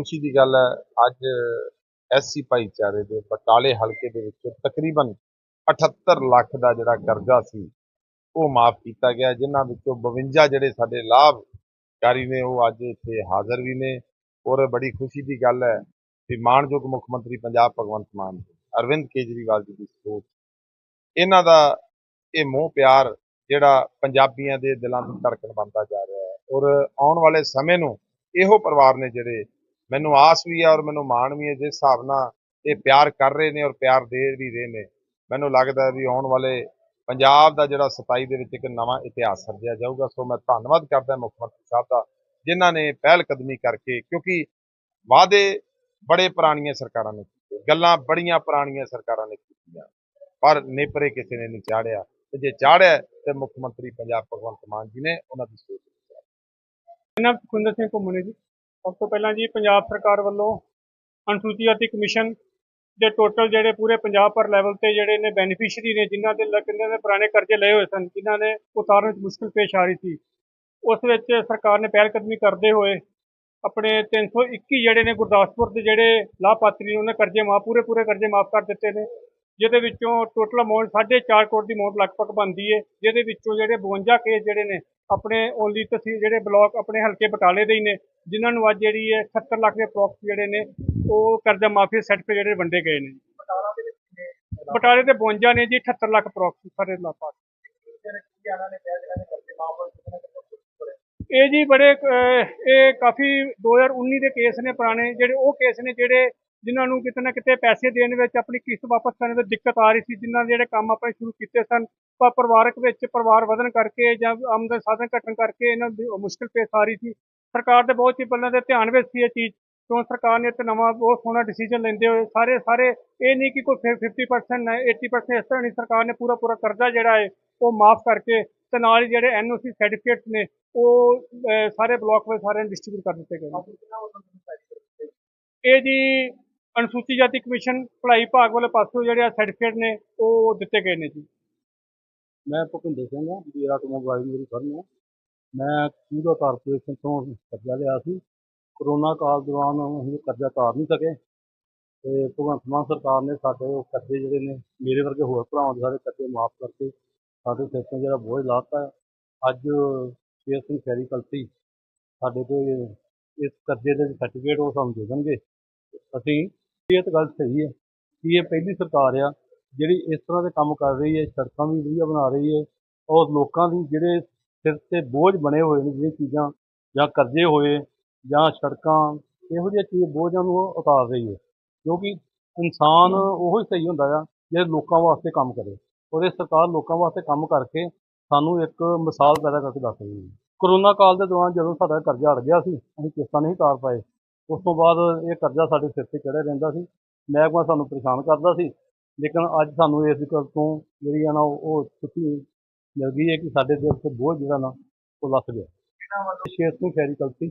ਖੁਸ਼ੀ ਦੀ ਗੱਲ ਹੈ, ਅੱਜ ਐਸਸੀ ਭਾਈਚਾਰੇ ਦੇ ਬਟਾਲੇ ਹਲਕੇ ਦੇ ਵਿੱਚ ਤਕਰੀਬਨ 78 ਲੱਖ ਦਾ ਜਿਹੜਾ ਕਰਜ਼ਾ ਸੀ, ਉਹ ਮਾਫ ਕੀਤਾ ਗਿਆ, ਜਿਨ੍ਹਾਂ ਵਿੱਚੋਂ 52 ਜਿਹੜੇ ਸਾਡੇ ਲਾਭਕਾਰੀ ਨੇ, ਉਹ ਅੱਜ ਇੱਥੇ ਹਾਜ਼ਰ ਵੀ ਨੇ ਔਰ ਬੜੀ ਖੁਸ਼ੀ ਦੀ ਗੱਲ ਹੈ ਕਿ ਮਾਣਯੋਗ ਮੁੱਖ ਮੰਤਰੀ ਪੰਜਾਬ ਭਗਵੰਤ ਮਾਨ, ਅਰਵਿੰਦ ਕੇਜਰੀਵਾਲ ਜੀ ਦੀ ਸੋਚ, ਇਹਨਾਂ ਦਾ ਇਹ ਮੋਹ ਪਿਆਰ ਜਿਹੜਾ ਪੰਜਾਬੀਆਂ ਦੇ ਦਿਲਾਂ ਦੀ ਧੜਕਣ ਬਣਦਾ ਜਾ ਰਿਹਾ ਹੈ ਔਰ ਆਉਣ ਵਾਲੇ ਸਮੇਂ ਨੂੰ ਇਹੋ ਪਰਿਵਾਰ ਨੇ ਜਿਹੜੇ ਮੈਨੂੰ ਆਸ ਵੀ ਹੈ ਔਰ ਮੈਨੂੰ ਮਾਣ ਵੀ ਹੈ, ਜਿਸ ਹਿਸਾਬ ਨਾਲ ਇਹ ਪਿਆਰ ਕਰ ਰਹੇ ਨੇ ਔਰ ਪਿਆਰ ਦੇ ਵੀ ਰਹੇ ਨੇ। ਮੈਨੂੰ ਲੱਗਦਾ ਵੀ ਆਉਣ ਵਾਲੇ ਪੰਜਾਬ ਦਾ ਜਿਹੜਾ 27 ਦੇ ਵਿੱਚ ਇੱਕ ਨਵਾਂ ਇਤਿਹਾਸ ਸਿਰਜਿਆ ਜਾਊਗਾ। ਸੋ ਮੈਂ ਧੰਨਵਾਦ ਕਰਦਾ ਮੁੱਖ ਮੰਤਰੀ ਸਾਹਿਬ ਦਾ, ਜਿਨ੍ਹਾਂ ਨੇ ਪਹਿਲ ਕਦਮੀ ਕਰਕੇ, ਕਿਉਂਕਿ ਵਾਅਦੇ ਬੜੇ ਪੁਰਾਣੀਆਂ ਸਰਕਾਰਾਂ ਨੇ ਕੀਤੇ, ਗੱਲਾਂ ਬੜੀਆਂ ਪੁਰਾਣੀਆਂ ਸਰਕਾਰਾਂ ਨੇ ਕੀਤੀਆਂ, ਪਰ ਨੇਪਰੇ ਕਿਸੇ ਨੇ ਨਹੀਂ ਚਾੜਿਆ। ਤੇ ਜੇ ਚਾੜਿਆ, ਤੇ ਮੁੱਖ ਮੰਤਰੀ ਪੰਜਾਬ ਭਗਵੰਤ ਮਾਨ ਜੀ ਨੇ ਉਹਨਾਂ ਦੀ ਸੋਚ ਨਾਮ ਸੁਖਿੰਦਰ ਸਿੰਘ ਘੁੰਮਣੇ ਜੀ। ਸਭ ਤੋਂ ਪਹਿਲਾਂ ਜੀ ਪੰਜਾਬ ਸਰਕਾਰ ਵੱਲੋਂ ਅਨੁਸੂਚਿਤ ਜਾਤੀ ਕਮਿਸ਼ਨ ਦੇ ਟੋਟਲ ਜਿਹੜੇ ਪੂਰੇ ਪੰਜਾਬ ਪਰ ਲੈਵਲ ਤੇ ਜਿਹੜੇ ਨੇ ਬੈਨੀਫੀਸ਼ੀਅਰੀ ਨੇ, ਜਿਨ੍ਹਾਂ ਦੇ ਕਿੰਨੇ ਦੇ ਪੁਰਾਣੇ ਕਰਜ਼ੇ ਲਏ ਹੋਏ ਸਨ, ਜਿਨ੍ਹਾਂ ਨੇ ਉਤਾਰਨ ਵਿੱਚ ਮੁਸ਼ਕਲ ਪੇਸ਼ ਆ ਰਹੀ ਸੀ। ਉਸ ਵਿੱਚ ਸਰਕਾਰ ਨੇ ਪਹਿਲ ਕਦਮੀ ਕਰਦੇ ਹੋਏ ਆਪਣੇ 321 ਜਿਹੜੇ ਨੇ ਗੁਰਦਾਸਪੁਰ ਦੇ ਜਿਹੜੇ ਲਾਭਪਾਤਰੀ ਨੇ, ਉਹਨਾਂ ਕਰਜ਼ੇ ਮਾਫ ਪੂਰੇ ਪੂਰੇ ਕਰਜ਼ੇ ਮਾਫ ਕਰ ਦਿੱਤੇ ਨੇ। ਜਿਹਦੇ ਵਿੱਚੋਂ ਟੋਟਲ ਅਮਾਉਂਟ 4.5 ਕਰੋੜ ਦੀ ਅਮਾਉਂਟ ਲਗਭਗ ਬਣਦੀ ਹੈ ਜਿਹਦੇ ਵਿੱਚੋਂ ਜਿਹੜੇ 52 ਕੇਸ ਜਿਹੜੇ ਨੇ, ਆਪਣੇ ਓਨਲੀ ਤਹਿਸੀਲ ਜਿਹੜੇ ਬਲਾਕ ਆਪਣੇ ਹਲਕੇ ਬਟਾਲੇ ਦੇ ਹੀ ਨੇ ਜਿਨ੍ਹਾਂ ਨੂੰ ਅੱਜ ਜਿਹੜੀ ਹੈ 70 ਲੱਖ ਦੇ ਅਪਰੋਕਸ ਜਿਹੜੇ ਨੇ ਉਹ ਕਰਜ਼ਾ ਮਾਫੀ ਸਰਟੀਫਿਕੇਟ ਜਿਹੜੇ ਵੰਡੇ ਗਏ ਨੇ। ਬਟਾਲੇ ਦੇ 52 ਨੇ ਜੀ 78 ਲੱਖ ਅਪਰੋਕਸ ਸਾਰੇ ਲਾਭਪਾਤਰੀ। ਇਹ ਜੀ ਬੜੇ ਇਹ ਕਾਫੀ 2019 ਦੇ ਕੇਸ ਨੇ ਪੁਰਾਣੇ ਜਿਹੜੇ ਉਹ ਕੇਸ ਨੇ ਜਿਹੜੇ ਜਿਨ੍ਹਾਂ ਨੂੰ ਕਿਤੇ ਨਾ ਕਿਤੇ ਪੈਸੇ ਦੇਣ ਵਿੱਚ ਆਪਣੀ ਕਿਸ਼ਤ ਵਾਪਸ ਕਰਨ ਵਿੱਚ ਦਿੱਕਤ ਆ ਰਹੀ ਸੀ ਜਿਨ੍ਹਾਂ ਦੇ ਜਿਹੜੇ ਕੰਮ ਆਪਣੇ ਸ਼ੁਰੂ ਕੀਤੇ ਸਨ ਪਰ ਪਰਿਵਾਰਕ ਵਿੱਚ ਪਰਿਵਾਰ ਵਧਣ ਕਰਕੇ ਜਾਂ ਆਮਦਨ ਸਾਧਨ ਘਟਣ ਕਰਕੇ ਇਹਨਾਂ ਦੀ ਮੁਸ਼ਕਲ ਪੇਸ਼ ਆ ਰਹੀ ਸੀ। ਸਰਕਾਰ ਦੇ ਬਹੁਤ ਹੀ ਪਹਿਲਾਂ ਦੇ ਧਿਆਨ ਵਿੱਚ ਸੀ ਇਹ ਚੀਜ਼ ਤੋਂ ਸਰਕਾਰ ਨੇ ਇੱਕ ਨਵਾਂ ਬਹੁਤ ਸੋਹਣਾ ਡਿਸੀਜਨ ਲੈਂਦੇ ਹੋਏ ਸਾਰੇ ਸਾਰੇ ਇਹ ਨਹੀਂ ਕਿ ਕੋਈ 50% ਹੈ 80% ਇਸ ਤਰ੍ਹਾਂ ਨਹੀਂ, ਸਰਕਾਰ ਨੇ ਪੂਰਾ ਪੂਰਾ ਕਰਜ਼ਾ ਜਿਹੜਾ ਹੈ ਉਹ ਮਾਫ ਕਰਕੇ ਤੇ ਨਾਲ ਹੀ ਜਿਹੜੇ ਐਨਓਸੀ ਸਰਟੀਫਿਕੇਟਸ ਨੇ, ਉਹ ਸਾਰੇ ਬਲਾਕ ਵਿੱਚ ਸਾਰਿਆਂ ਨੂੰ ਡਿਸਟ੍ਰੀਬਿਊਟ ਕਰ ਦਿੱਤੇ ਗਏ ਨੇ। ਇਹ ਜੀ ਅਨੁਸੂਚਿਤ ਜਾਤੀ ਕਮਿਸ਼ਨ ਭਲਾਈ ਭਾਗ ਵਾਲੇ ਪਾਸੋਂ ਜਿਹੜੇ ਆ ਸਰਟੀਫਿਕੇਟ ਨੇ, ਉਹ ਦਿੱਤੇ ਗਏ ਨੇ ਜੀ। ਮੈਂ ਭੁਪਿੰਦਰ ਸਿੰਘ ਹਾਂ ਜੀ ਆਟੋਮੋਬਾਈਲ ਮੇਰੀ ਫਰਮ ਹੈ ਮੈਂ ਕੂੜਾ ਕਾਰਪੋਰੇਸ਼ਨ ਤੋਂ ਕਰਜ਼ਾ ਲਿਆ ਸੀ। ਕਰੋਨਾ ਕਾਲ ਦੌਰਾਨ ਅਸੀਂ ਕਰਜ਼ਾ ਤਾਰ ਨਹੀਂ ਸਕੇ। ਤੇ ਭਗਵੰਤ ਮਾਨ ਸਰਕਾਰ ਨੇ ਸਾਡੇ ਉਹ ਕਰਜ਼ੇ ਜਿਹੜੇ ਨੇ, ਮੇਰੇ ਵਰਗੇ ਹੋਰ ਭਰਾਵਾਂ ਦੇ ਸਾਰੇ ਕਰਜ਼ੇ ਮਾਫ ਕਰਕੇ ਸਾਡੇ ਸਿਰ ਤੋਂ ਜਿਹੜਾ ਬੋਝ ਲਾਤਾ ਅੱਜ ਸ਼ੇਰ ਸਿੰਘ ਫੈਰੀ ਕਲਸੀ ਸਾਡੇ ਤੋਂ ਇਸ ਕਰਜ਼ੇ ਦੇ ਸਰਟੀਫਿਕੇਟ ਉਹ ਸਾਨੂੰ ਦੇ ਦੇਣਗੇ। ਅਸੀਂ ਇਹ ਤਾਂ ਗੱਲ ਸਹੀ ਹੈ ਕਿ ਇਹ ਪਹਿਲੀ ਸਰਕਾਰ ਆ ਜਿਹੜੀ ਇਸ ਤਰ੍ਹਾਂ ਦੇ ਕੰਮ ਕਰ ਰਹੀ ਹੈ, ਸੜਕਾਂ ਵੀ ਵਧੀਆ ਬਣਾ ਰਹੀ ਹੈ ਔਰ ਲੋਕਾਂ ਦੀ ਜਿਹੜੇ ਸਿਰ ਤੇ ਬੋਝ ਬਣੇ ਹੋਏ ਨੇ ਜਿਹੜੀਆਂ ਚੀਜ਼ਾਂ ਜਾਂ ਕਰਜ਼ੇ ਹੋਏ ਜਾਂ ਸੜਕਾਂ, ਇਹੋ ਜਿਹੀਆਂ ਚੀਜ਼ ਬੋਝਾਂ ਨੂੰ ਉਤਾਰ ਰਹੀ ਹੈ। ਕਿਉਂਕਿ ਇਨਸਾਨ ਉਹੋ ਹੀ ਸਹੀ ਹੁੰਦਾ ਆ ਜਿਹੜਾ ਲੋਕਾਂ ਵਾਸਤੇ ਕੰਮ ਕਰੇ। ਔਰ ਇਹ ਸਰਕਾਰ ਲੋਕਾਂ ਵਾਸਤੇ ਕੰਮ ਕਰਕੇ ਸਾਨੂੰ ਇੱਕ ਮਿਸਾਲ ਪੈਦਾ ਕਰਕੇ ਦੱਸ ਰਹੀ ਹੈ। ਕਰੋਨਾ ਕਾਲ ਦੇ ਦੌਰਾਨ ਜਦੋਂ ਸਾਡਾ ਕਰਜ਼ਾ ਅੜ ਗਿਆ ਸੀ, ਅਸੀਂ ਕਿਸ਼ਤਾਂ ਨਹੀਂ ਤਾਰ ਪਾਏ। ਉਸ ਤੋਂ ਬਾਅਦ ਇਹ ਕਰਜ਼ਾ ਸਾਡੇ ਸਿਰ ਤੇ ਚੜ੍ਹਿਆ ਰਹਿੰਦਾ ਸੀ। ਮਹਿਕਮਾ ਸਾਨੂੰ ਪਰੇਸ਼ਾਨ ਕਰਦਾ ਸੀ। ਲੇਕਿਨ ਅੱਜ ਸਾਨੂੰ ਇਸ ਗੱਲ ਤੋਂ ਜਿਹੜੀ ਆ ਨਾ, ਉਹ ਛੁੱਟੀ ਮਿਲ ਗਈ ਹੈ ਕਿ ਸਾਡੇ ਦਿਲ ਤੇ ਬੋਝ ਜਿਹੜਾ ਨਾ ਉਹ ਲੱਥ ਗਿਆ। ਸ਼ੇਰ ਸਿੰਘ ਖੈਰੀ ਕਲਸੀ,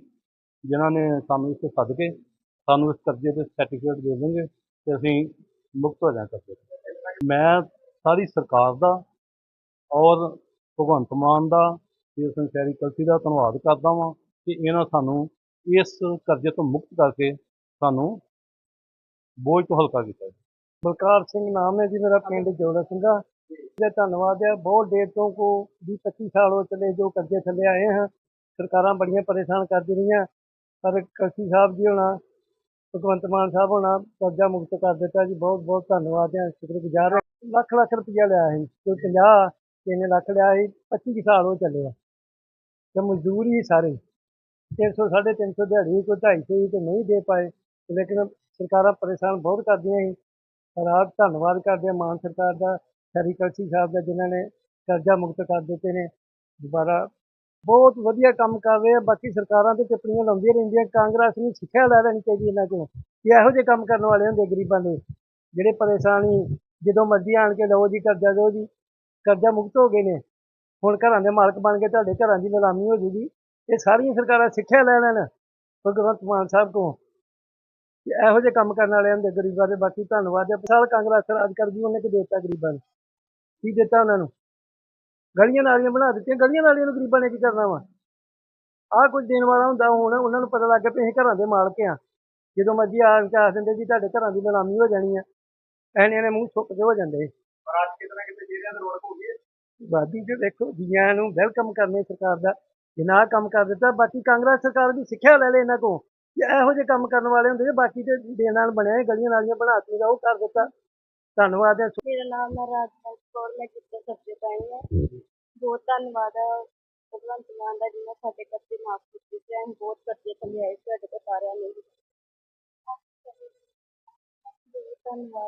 ਜਿਨ੍ਹਾਂ ਨੇ ਸਾਨੂੰ ਇੱਥੇ ਸੱਦ ਕੇ ਸਾਨੂੰ ਇਸ ਕਰਜ਼ੇ ਦੇ ਸਰਟੀਫਿਕੇਟ ਦੇ ਦੇਣਗੇ ਤੇ ਅਸੀਂ ਮੁਕਤ ਹੋ ਜਾਵਾਂਗੇ। ਕਰਜ਼ੇ ਮੈਂ ਸਾਰੀ ਸਰਕਾਰ ਦਾ ਔਰ ਭਗਵੰਤ ਮਾਨ ਦਾ ਸ਼ੇਰ ਸਿੰਘ ਖੈਰੀ ਕਲਸੀ ਦਾ ਧੰਨਵਾਦ ਕਰਦਾ ਵਾਂ ਕਿ ਇਹਨਾਂ ਸਾਨੂੰ ਇਸ ਕਰਜ਼ੇ ਤੋਂ ਮੁਕਤ ਕਰਕੇ ਸਾਨੂੰ ਬੋਝ ਤੋਂ ਹਲਕਾ ਕੀਤਾ। ਬਲਕਾਰ ਸਿੰਘ ਨਾਮ ਹੈ ਜੀ ਮੇਰਾ ਪਿੰਡ ਜੋੜਾ ਸਿੰਘਾ। ਜੀ ਧੰਨਵਾਦ ਹੈ ਬਹੁਤ ਦੇਰ ਤੋਂ ਕੋ 20 25 ਸਾਲ ਹੋ ਚਲੇ ਜੋ ਕਰਜ਼ੇ ਥੱਲੇ ਆਏ ਹਾਂ ਸਰਕਾਰਾਂ ਬੜੀਆਂ ਪਰੇਸ਼ਾਨ ਕਰਦੀ ਰਹੀਆਂ ਪਰ ਕਲਸੀ ਸਾਹਿਬ ਜੀ ਹੋਣਾ ਭਗਵੰਤ ਮਾਨ ਸਾਹਿਬ ਹੋਣਾ ਕਰਜ਼ਾ ਮੁਕਤ ਕਰ ਦਿੱਤਾ ਜੀ ਬਹੁਤ ਬਹੁਤ ਧੰਨਵਾਦ ਹੈ ਸ਼ੁਕਰਗੁਜ਼ਾਰ ਹਾਂ। ਲੱਖ ਲੱਖ ਰੁਪਈਆ ਲਿਆ ਸੀ ਕੋਈ 50 ਤਿੰਨ ਲੱਖ ਲਿਆ ਸੀ 25 ਕੁ ਸਾਲ ਹੋ ਚੱਲੇ ਆ ਤੇ ਮਜ਼ਦੂਰ ਹੀ ਸਾਰੇ 300 350 ਦਿਹਾੜੀ ਕੋਈ 250 ਤੇ ਨਹੀਂ ਦੇ ਪਾਏ ਲੇਕਿਨ ਸਰਕਾਰਾਂ ਪਰੇਸ਼ਾਨ ਬਹੁਤ ਕਰਦੀਆਂ ਸੀ ਪਰ ਆਪ ਧੰਨਵਾਦ ਕਰਦੇ ਹਾਂ ਮਾਨ ਸਰਕਾਰ ਦਾ ਸੈਰੀਕਲਸੀ ਸਾਹਿਬ ਦਾ, ਜਿਨ੍ਹਾਂ ਨੇ ਕਰਜ਼ਾ ਮੁਕਤ ਕਰ ਦਿੱਤੇ ਨੇ, ਦੁਬਾਰਾ ਬਹੁਤ ਵਧੀਆ ਕੰਮ ਕਰ ਰਹੇ ਆ। ਬਾਕੀ ਸਰਕਾਰਾਂ ਤੇ ਟਿੱਪਣੀਆਂ ਲਾਉਂਦੀਆਂ ਰਹਿੰਦੀਆਂ, ਕਾਂਗਰਸ ਨੂੰ ਸਿੱਖਿਆ ਲੈ ਲੈਣੀ ਚਾਹੀਦੀ ਇਹਨਾਂ ਕੋਲੋਂ ਕਿ ਇਹੋ ਜਿਹੇ ਕੰਮ ਕਰਨ ਵਾਲੇ ਹੁੰਦੇ ਗਰੀਬਾਂ ਦੇ, ਜਿਹੜੇ ਪਰੇਸ਼ਾਨੀ ਜਦੋਂ ਮਰਜ਼ੀ ਆਣ ਕੇ ਲਓ ਜੀ, ਕਰਜ਼ਾ ਦਿਓ ਜੀ, ਕਰਜ਼ਾ ਮੁਕਤ ਹੋ ਗਏ ਨੇ। ਹੁਣ ਘਰਾਂ ਦੇ ਮਾਲਕ ਬਣ ਕੇ ਤੁਹਾਡੇ ਘਰਾਂ ਦੀ ਨਿਲਾਮੀ ਹੋ ਜੂਗੀ। ਇਹ ਸਾਰੀਆਂ ਸਰਕਾਰਾਂ ਸਿੱਖਿਆ ਲੈ ਲੈਣ ਭਗਵੰਤ ਮਾਨ ਸਾਹਿਬ ਤੋਂ ਇਹੋ ਜਿਹੇ ਕੰਮ ਕਰਨ ਵਾਲੇ ਹੁੰਦੇ ਗਰੀਬਾਂ ਦੇ। ਬਾਕੀ ਧੰਨਵਾਦ ਹੈ। ਸਾਲ ਕਾਂਗਰਸ ਰਾਜ ਕਰਦੀ, ਉਹਨੇ ਕਿ ਦਿੱਤਾ ਗਰੀਬਾਂ ਨੂੰ। ਕੀ ਦਿੱਤਾ ਉਹਨਾਂ ਨੂੰ? ਗਲੀਆਂ ਨਾਲੀਆਂ ਬਣਾ ਦਿੱਤੀਆਂ। ਗਲੀਆਂ ਨਾਲੀਆਂ ਨੂੰ ਗਰੀਬਾਂ ਨੇ ਕੀ ਕਰਨਾ ਵਾ? ਆਹ ਕੁਝ ਦੇਣ ਵਾਲਾ ਹੁੰਦਾ ਹੁਣ ਉਹਨਾਂ ਨੂੰ ਪਤਾ ਲੱਗ ਗਿਆ ਵੀ ਅਸੀਂ ਘਰਾਂ ਦੇ ਮਾਲਕ ਆ ਜਦੋਂ ਮਰਜ਼ੀ ਆ ਕੇ ਆਖ ਦਿੰਦੇ ਜੀ ਤੁਹਾਡੇ ਘਰਾਂ ਦੀ ਨਿਲਾਮੀ ਹੋ ਜਾਣੀ ਆ। ਐਨੇ ਨੇ ਮੂੰਹ ਸੁੱਕ ਕੇ ਹੋ ਜਾਂਦੇ ਪਰ ਅੱਜ ਕਿਤੇ ਨਾ ਕਿਤੇ ਜਿਹੜਿਆਂ ਦੀ ਰੋਡ ਹੋ ਗਈ ਹੈ ਬਾਦੀ ਜੇ ਦੇਖੋ ਜੀਆਂ ਨੂੰ ਵੈਲਕਮ ਕਰਨੇ ਸਰਕਾਰ ਦਾ ਜਿੰਨਾ ਕੰਮ ਕਰ ਦਿੱਤਾ ਬਾਕੀ ਕਾਂਗਰਸ ਸਰਕਾਰ ਦੀ ਸਿੱਖਿਆ ਲੈ ਲੈ ਇਹਨਾਂ ਤੋਂ ਇਹੋ ਜਿਹੇ ਕੰਮ ਕਰਨ ਵਾਲੇ ਹੁੰਦੇ ਜੇ ਬਾਕੀ ਤੇ ਦੇਣ ਨਾਲ ਬਣਿਆ ਗਲੀਆਂ ਨਾਲੀਆਂ ਬਣਾਤੀਆਂ ਉਹ ਕਰ ਦਿੱਤਾ। ਧੰਨਵਾਦ ਹੈ। ਮੇਰਾ ਨਾਮ ਹੈ ਰਾਜਪਾਲ ਕੌਰ ਮੈਂ ਜਿੱਥੇ ਸਬਜ਼ੀ ਪਾਈ ਹੈ। ਬਹੁਤ ਧੰਨਵਾਦ ਹੈ। ਭਗਵੰਤ ਮਾਨ ਦਾ ਜਿਹਨੇ ਸਾਡੇ ਕਰਜ਼ੇ ਮਾਫ ਕੀਤੇ ਤੇ ਅਸੀਂ ਬਹੁਤ ਕਰਜ਼ੇ ਥੱਲੇ ਆਏ ਸਾਡੇ ਕੋਲ ਸਾਰਿਆਂ ਨੇ। ਬਹੁਤ ਧੰਨਵਾਦ।